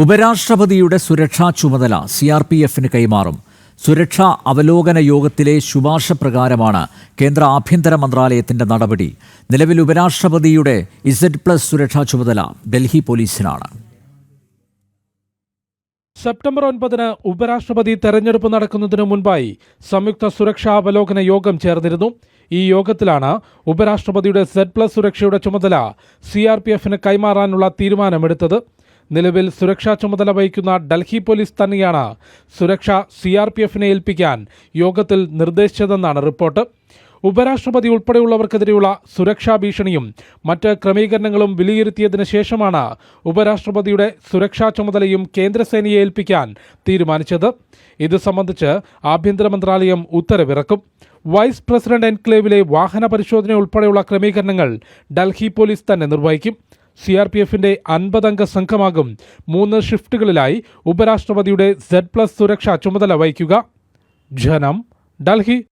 ഉപരാഷ്ട്രപതിയുടെ സുരക്ഷാ ചുമതല C R P എഫിന് കൈമാറും. സുരക്ഷാ അവലോകന യോഗത്തിലെ ശുപാർശ പ്രകാരമാണ് കേന്ദ്ര ആഭ്യന്തര മന്ത്രാലയത്തിന്റെ നടപടി. നിലവിൽ ഉപരാഷ്ട്രപതിയുടെ ഇസഡ് പ്ലസ് സുരക്ഷാ ചുമതല ഡൽഹി പോലീസിനാണ്. സെപ്റ്റംബർ ഒൻപതിന് ഉപരാഷ്ട്രപതി തെരഞ്ഞെടുപ്പ് നടക്കുന്നതിന് മുൻപായി സംയുക്ത സുരക്ഷാ അവലോകന യോഗം ചേർന്നിരുന്നു. ഈ യോഗത്തിലാണ് ഉപരാഷ്ട്രപതിയുടെ സെഡ് പ്ലസ് സുരക്ഷയുടെ ചുമതല സി ആർ പി എഫിന് കൈമാറാനുള്ള തീരുമാനമെടുത്തത്. നിലവിൽ സുരക്ഷാ ചുമതല വഹിക്കുന്ന ഡൽഹി പോലീസ് തന്നെയാണ് സുരക്ഷ സി ആർ പി എഫിനെ ഏൽപ്പിക്കാൻ യോഗത്തിൽ നിർദ്ദേശിച്ചതെന്നാണ് റിപ്പോർട്ട്. ഉപരാഷ്ട്രപതി ഉൾപ്പെടെയുള്ളവർക്കെതിരെയുള്ള സുരക്ഷാ ഭീഷണിയും മറ്റ് ക്രമീകരണങ്ങളും വിലയിരുത്തിയതിനു ശേഷമാണ് ഉപരാഷ്ട്രപതിയുടെ സുരക്ഷാ ചുമതലയും കേന്ദ്രസേനയെ ഏൽപ്പിക്കാൻ തീരുമാനിച്ചത്. ഇത് സംബന്ധിച്ച് ആഭ്യന്തര മന്ത്രാലയം ഉത്തരവിറക്കും. വൈസ് പ്രസിഡന്റ് എൻക്ലേവിലെ വാഹന പരിശോധന ഉൾപ്പെടെയുള്ള ക്രമീകരണങ്ങൾ ഡൽഹി പോലീസ് തന്നെ നിർവഹിക്കും. സി ആർ പി എഫിന്റെ അൻപതംഗ സംഘമാകും. മൂന്ന് ഷിഫ്റ്റുകളിലായി ഉപരാഷ്ട്രപതിയുടെ സെഡ് പ്ലസ് സുരക്ഷാ ചുമതല വഹിക്കുക. ജനം ഡൽഹി